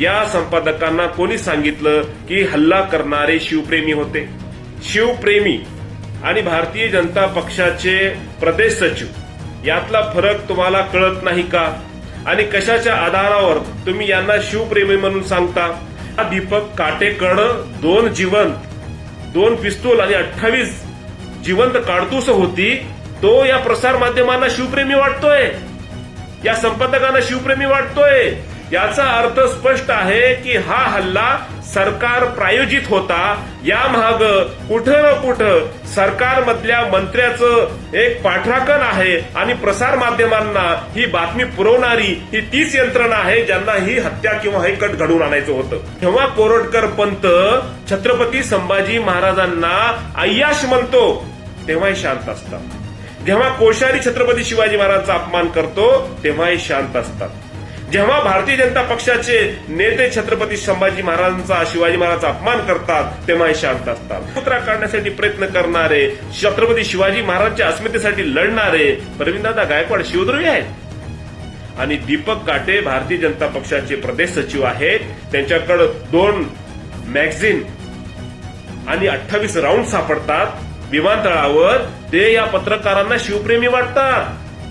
या संपादकांना कोणी सांगितलं की हल्ला करणारे शिवप्रेमी होते? शिवप्रेमी आणि भारतीय जनता पक्षाचे प्रदेश सचिव यातला फरक तुम्हाला कळत नाही का? आणि कशाच्या आधारावर तुम्ही यांना शिवप्रेमी म्हणून सांगता? हा दीपक काटेकडं दोन जिवंत दोन पिस्तूल आणि अठ्ठावीस जिवंत काडतूस होती तो या प्रसार माध्यमांना शिवप्रेमी वाटतोय? या संपादकांना शिवप्रेमी वाटतोय? याचा अर्थ स्पष्ट आहे की हा हल्ला सरकार प्रायोजित होता. या महाग कुठं न कुठं सरकारमधल्या मंत्र्याचं एक पाठराखण आहे आणि प्रसार माध्यमांना ही बातमी पुरवणारी ही तीच यंत्रणा आहे ज्यांना ही हत्या किंवा हे कट घडवून आणायचं होतं. तेव्हा कोरडकर पंत छत्रपती संभाजी महाराजांना अय्याश म्हणतो तेव्हाही शांत असतात. जेव्हा कोश्यारी छत्रपती शिवाजी महाराजांचा अपमान करतो तेव्हाही शांत असतात. जेव्हा भारतीय जनता पक्षाचे नेते छत्रपती संभाजी महाराजांचा शिवाजी महाराजांचा अपमान करतात तेव्हाही शांत असतात. पुत्रा काढण्यासाठी प्रयत्न करणारे छत्रपती शिवाजी महाराजांच्या अस्मितेसाठी लढणारे प्रवीणदादा गायकवाड शिवद्रोही आहेत. आणि दीपक काटे भारतीय जनता पक्षाचे प्रदेश सचिव आहेत. त्यांच्याकडे दोन मॅगझिन आणि अठ्ठावीस राऊंड सापडतात. विमानतळावर ते या पत्रकारांना शिवप्रेमी वाटतात.